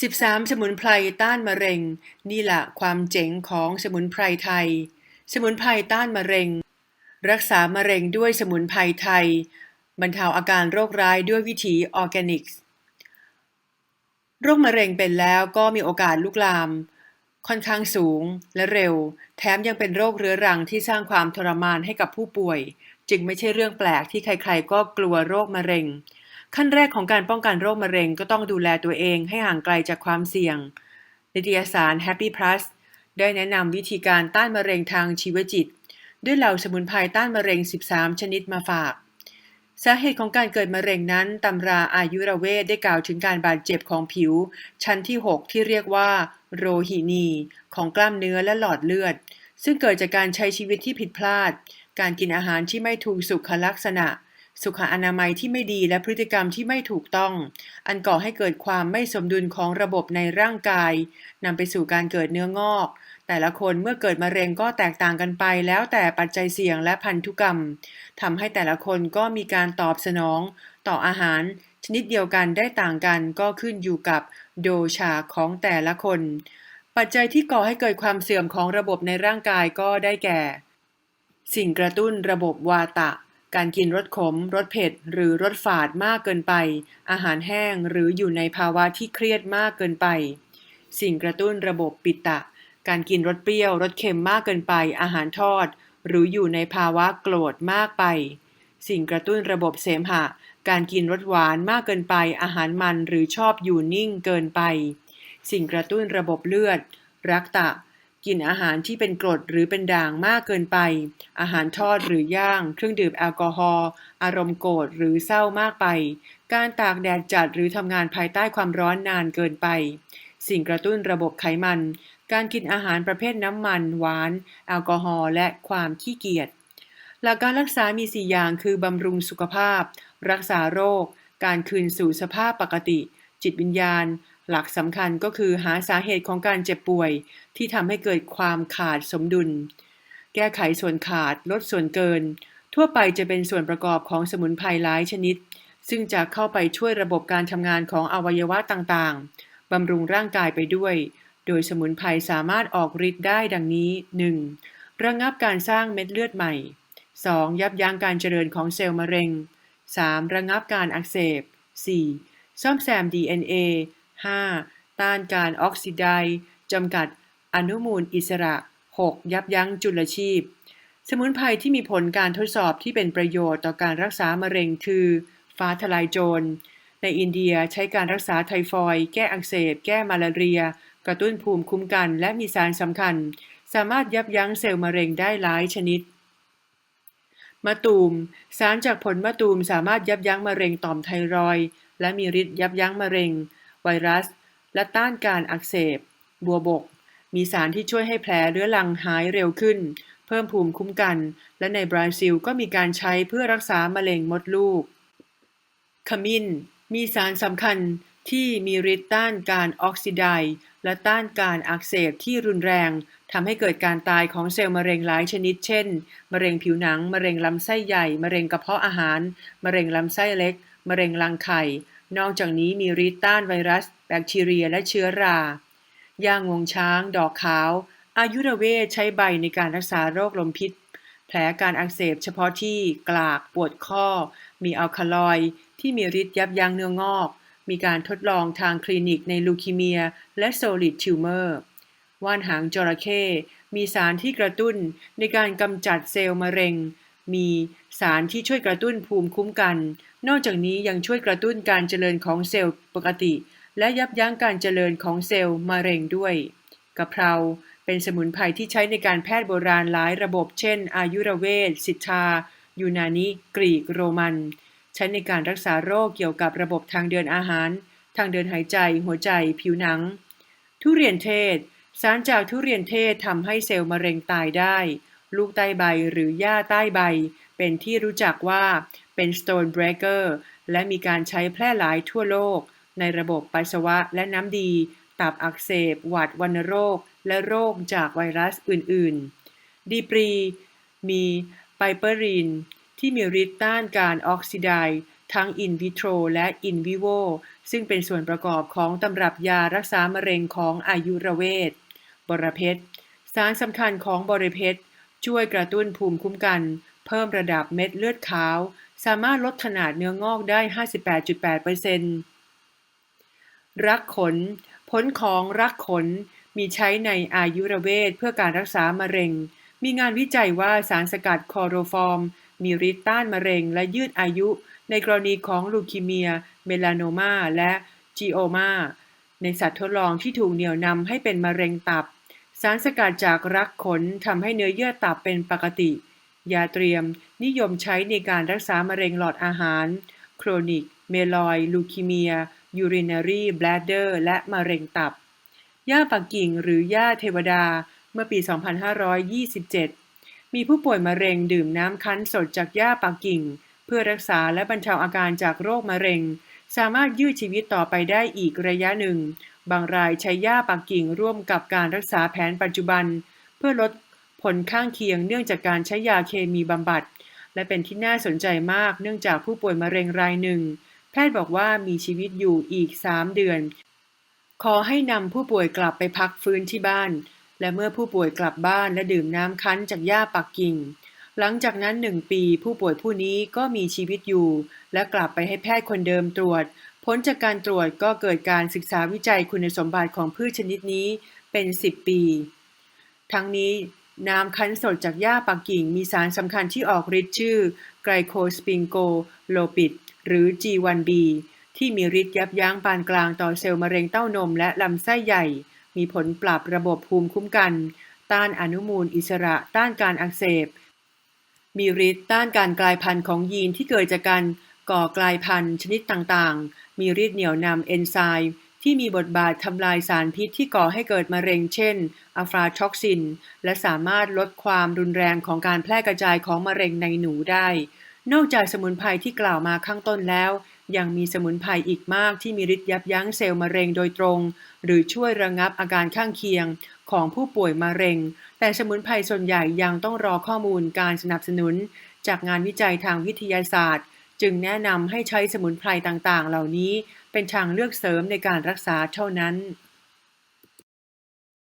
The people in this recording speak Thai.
13 สมุนไพรต้านมะเร็ง นี่แหละความเจ๋งของสมุนไพรไทย สมุนไพรต้านมะเร็ง รักษามะเร็งด้วยสมุนไพรไทย บรรเทาอาการโรคร้ายด้วยวิถีออร์แกนิกส์โรคมะเร็งเป็นแล้วก็มีโอกาสลุกลาม ค่อนข้างสูงและเร็ว แถมยังเป็นโรคเรื้อรังที่สร้างความทรมานให้กับผู้ป่วย จึงไม่ใช่เรื่องแปลกที่ใครๆก็กลัวโรคมะเร็ง ขั้นแรกของการป้องกันโรคมะเร็งก็ต้องดูแลตัวเองให้ห่างไกลจากความเสี่ยงนิตยสาร Happy Plus ได้แนะนำวิธีการต้านมะเร็งทางชีวจิต ด้วยเหล่าสมุนไพรต้านมะเร็ง 13 ชนิดมาฝาก สาเหตุของการเกิดมะเร็งนั้นตำราอายุรเวทได้กล่าวถึงการบาดเจ็บของผิว ชั้นที่ 6 ที่เรียกว่า โรหินี ของกล้ามเนื้อและหลอดเลือด ซึ่งเกิดจากการใช้ชีวิตที่ผิดพลาด การกินอาหารที่ไม่ถูกสุขลักษณะ สุขอนามัยที่ไม่ดีและพฤติกรรมที่ไม่ถูกต้อง อันก่อให้เกิดความไม่สมดุลของระบบในร่างกายนำไปสู่การเกิดเนื้องอก แต่ละคนเมื่อเกิดมะเร็งก็แตกต่างกันไป แล้วแต่ปัจจัยเสี่ยงและพันธุกรรมทำให้แต่ละคนก็มีการตอบสนอง ต่ออาหาร ชนิดเดียวกันได้ต่างกันก็ขึ้นอยู่กับโดชาของแต่ละคน ปัจจัยที่ก่อให้เกิดความเสื่อมของระบบในร่างกายก็ได้แก่ สิ่งกระตุ้นระบบวาตะ การกินรสขม รสเผ็ด หรือรสฝาดมากเกินไป อาหารแห้งหรืออยู่ในภาวะที่เครียดมากเกินไป สิ่งกระตุ้นระบบปิตะ การกินรสเปรี้ยว รสเค็มมากเกินไป อาหารทอด หรืออยู่ในภาวะโกรธมากไป สิ่งกระตุ้นระบบเสมหะ การกินรสหวานมากเกินไป อาหารมันหรือชอบอยู่นิ่งเกินไป สิ่งกระตุ้นระบบเลือด รักตะ กินอาหารที่เป็นกรดหรือเป็นด่างมากเกินไป อาหารทอดหรือย่าง เครื่องดื่มแอลกอฮอล์ อารมณ์โกรธหรือเศร้ามากไป การตากแดดจัดหรือทำงานภายใต้ความร้อนนานเกินไป สิ่งกระตุ้นระบบไขมัน การกินอาหารประเภทน้ำมัน หวาน แอลกอฮอล์ และความขี้เกียจ หลักการรักษามี 4 อย่างคือบำรุงสุขภาพ รักษาโรค การคืนสู่สภาพปกติ จิตวิญญาณ หลักสำคัญก็คือหาสาเหตุของการเจ็บป่วย ที่ทำให้เกิดความขาดสมดุล แก้ไขส่วนขาดลดส่วนเกิน ทั่วไปจะเป็นส่วนประกอบของสมุนไพรหลายชนิด ซึ่งจะเข้าไปช่วยระบบการทำงานของอวัยวะต่างๆบำรุงร่างกายไปด้วย โดยสมุนไพรสามารถออกฤทธิ์ได้ดังนี้ 1. ระงับการสร้างเม็ดเลือดใหม่ 2. ยับยั้งการเจริญของเซลล์มะเร็ง 3. ระงับการอักเสบ 4. ซ่อมแซม DNA 5. ต้านการออกซิไดซ์จำกัดอนุมูลอิสระ 6. ยับยั้งจุลชีพ สมุนไพรที่มีผลการทดสอบที่เป็นประโยชน์ต่อการรักษามะเร็งคือฟ้าทลายโจร ในอินเดียใช้การรักษาไทฟอยด์แก้อักเสบ แก้มาลาเรีย กระตุ้นภูมิคุ้มกัน และมีสารสำคัญ สามารถยับยั้งเซลล์มะเร็งได้หลายชนิดมะตูม สารจากผลมะตูมสามารถยับยั้งมะเร็งต่อมไทรอยด์และมีฤทธิ์ยับยั้งมะเร็ง ไวรัส และต้านการอักเสบ บัวบก มีสารที่ช่วยให้แผลเรื้อรังหายเร็วขึ้น เพิ่มภูมิคุ้มกัน และในบราซิลก็มีการใช้เพื่อรักษามะเร็งมดลูก ขมิ้น มีสารสำคัญที่มีฤทธิ์ต้านการออกซิไดและต้านการอักเสบที่รุนแรงทำให้เกิดการตายของเซลล์มะเร็งหลายชนิด เช่น มะเร็งผิวหนัง มะเร็งลำไส้ใหญ่ มะเร็งกระเพาะอาหาร มะเร็งลำไส้เล็ก มะเร็งรังไข่ นอกจากนี้มีฤทธิ์ต้านไวรัส แบคทีเรียและเชื้อรา ย่างงวงช้าง ดอกขาว อายุรเวทใช้ใบในการรักษาโรคลมพิษ แผลการอักเสบเฉพาะที่กลากปวดข้อ มีอัลคาลอยที่มีฤทธิ์ยับยั้งเนื้องอก มีการทดลองทางคลินิกในลูคีเมีย และโซลิดทิวเมอร์ว่านหางจระเข้มีสารที่กระตุ้นในการกำจัดเซลล์มะเร็ง มีสารที่ช่วยกระตุ้นภูมิคุ้มกัน นอกจากนี้ยังช่วยกระตุ้นการเจริญของเซลล์ปกติ และยับยั้งการเจริญของเซลล์มะเร็งด้วยกะเพราเป็นสมุนไพรที่ใช้ในการแพทย์โบราณหลายระบบ เช่น อายุรเวทสิทธา ยูนานิ กรีก โรมัน ใช้ในการรักษาโรคเกี่ยวกับระบบทางเดินอาหาร ทางเดินหายใจ หัวใจ ผิวหนัง ทุเรียนเทศ สารจากทุเรียนเทศทำให้เซลล์มะเร็งตายได้ ลูกใต้ใบหรือหญ้าใต้ใบ เป็นที่รู้จักว่าเป็น stone breaker และมีการใช้แพร่หลายทั่วโลก ในระบบปัสสาวะและน้ำดี ตับอักเสบ หวัดวัณโรค และโรคจากไวรัสอื่นๆ ดีปรี มีไปเปอรีน ที่มีฤทธิ์ต้านการออกซิไดทั้ง in vitro และ in vivo ซึ่งเป็นส่วนประกอบของตำรับยารักษามะเร็งของอายุรเวทบรเพชรสารสำคัญของบริเพชร ช่วยกระตุ้นภูมิคุ้มกัน เพิ่มระดับเม็ดเลือดขาว สามารถลดขนาดเนื้องอกได้ 58.8%รักขน ผลของรักขนมีใช้ในอายุรเวทเพื่อการรักษามะเร็ง มีงานวิจัยว่าสารสกัดคอโรฟอร์ม มีฤทธิ์ต้านมะเร็งและยืดอายุ ในกรณีของลูคีเมีย เมลานโมา และจีโอมา ในสัตว์ทดลองที่ถูกเหนี่ยวนำให้เป็นมะเร็งตับ สารสกัดจากรักขนทำให้เนื้อเยื่อตับเป็นปกติ ยาเตรียมนิยมใช้ในการรักษามะเร็งหลอดอาหาร โครนิก เมลอย ลูคีเมีย ยูรินารีแบลเดอร์ และมะเร็งตับย่าปักกิ่งหรือย่าเทวดา เมื่อปี 2527 มีผู้ป่วยมะเร็งดื่มน้ำคั้นสดจากย่าปักกิ่ง เพื่อรักษาและบรรเทาอาการจากโรคมะเร็ง สามารถยืดชีวิตต่อไปได้อีกระยะหนึ่ง บางรายใช้ยาปักกิ่งร่วมกับการรักษาแผนปัจจุบัน เพื่อลดผลข้างเคียงเนื่องจากการใช้ยาเคมีบำบัด และเป็นที่น่าสนใจมากเนื่องจากผู้ป่วยมะเร็งรายหนึ่ง แพทย์บอกว่ามีชีวิตอยู่อีก 3 เดือน ขอให้นำผู้ป่วยกลับไปพักฟื้นที่บ้าน และเมื่อผู้ป่วยกลับบ้านและดื่มน้ำคั้นจากหญ้าปักกิ่ง หลังจากนั้นหนึ่งปีผู้ป่วยผู้นี้ก็มีชีวิตอยู่ และกลับไปให้แพทย์คนเดิมตรวจ ผลจากการตรวจก็เกิดการศึกษาวิจัยคุณสมบัติของพืชชนิดนี้เป็น 10 ปี ทั้งนี้น้ำคั้นสดจากหญ้าปักกิ่งมีสารสำคัญที่ออกฤทธิ์ชื่อไกลโคสปิงโกโลปิด หรือ G1B ที่มีฤทธิ์ยับยั้งปานกลางต่อเซลล์มะเร็งเต้านมและลำไส้ใหญ่ มีผลปรับระบบภูมิคุ้มกัน ต้านอนุมูลอิสระ ต้านการอักเสบ มีฤทธิ์ต้านการกลายพันธุ์ของยีนที่เกิดจากการ ก่อกลายพันธุ์ชนิดต่างๆ มีฤทธิ์เหนี่ยวนำเอนไซม์ที่มีบทบาททำลายสารพิษที่ก่อให้เกิดมะเร็งเช่นอะฟลาท็อกซิน และสามารถลดความรุนแรงของการแพร่กระจายของมะเร็งในหนูได้ นอกจากสมุนไพรที่กล่าวมาข้างต้นแล้ว ยังมีสมุนไพรอีกมากที่มีฤทธิ์ยับยั้งเซลล์มะเร็งโดยตรง หรือช่วยระงับอาการข้างเคียงของผู้ป่วยมะเร็ง แต่สมุนไพรส่วนใหญ่ยังต้องรอข้อมูลการสนับสนุน จากงานวิจัยทางวิทยาศาสตร์ จึงแนะนำให้ใช้สมุนไพรต่างๆ เหล่านี้เป็นทางเลือกเสริมในการรักษาเท่านั้น